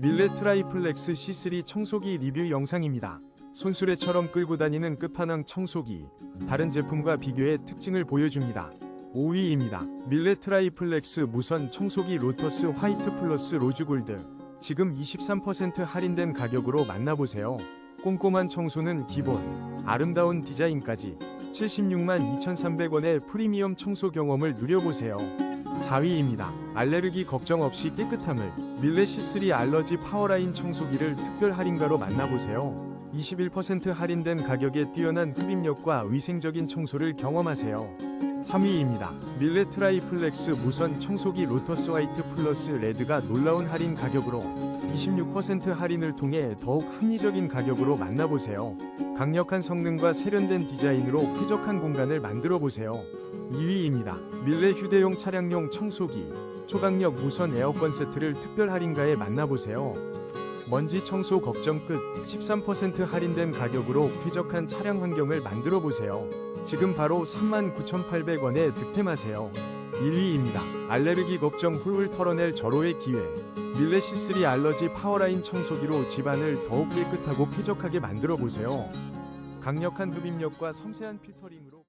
밀레 트라이플렉스 C3 청소기 리뷰 영상입니다. 손수레처럼 끌고 다니는 끝판왕 청소기, 다른 제품과 비교해 특징을 보여줍니다. 5위입니다. 밀레 트라이플렉스 무선 청소기 로터스 화이트 플러스 로즈골드. 지금 23% 할인된 가격으로 만나보세요. 꼼꼼한 청소는 기본, 아름다운 디자인까지 76만 2,300원의 프리미엄 청소 경험을 누려보세요. 4위입니다. 알레르기 걱정 없이 깨끗함을 밀레 C3 알러지 파워라인 청소기를 특별 할인가로 만나보세요. 21% 할인된 가격에 뛰어난 흡입력과 위생적인 청소를 경험하세요. 3위입니다. 밀레 트라이플렉스 무선 청소기 로터스 화이트 플러스 레드가 놀라운 할인 가격으로 26% 할인을 통해 더욱 합리적인 가격으로 만나보세요. 강력한 성능과 세련된 디자인으로 쾌적한 공간을 만들어 보세요. 2위입니다. 밀레 휴대용 차량용 청소기 초강력 무선 에어컨 세트를 특별 할인가에 만나보세요. 먼지 청소 걱정 끝 13% 할인된 가격으로 쾌적한 차량 환경을 만들어 보세요. 지금 바로 39,800원에 득템하세요. 1위입니다. 알레르기 걱정 훌훌 털어낼 절호의 기회. 밀레 C3 알러지 파워라인 청소기로 집안을 더욱 깨끗하고 쾌적하게 만들어 보세요. 강력한 흡입력과 섬세한 필터링으로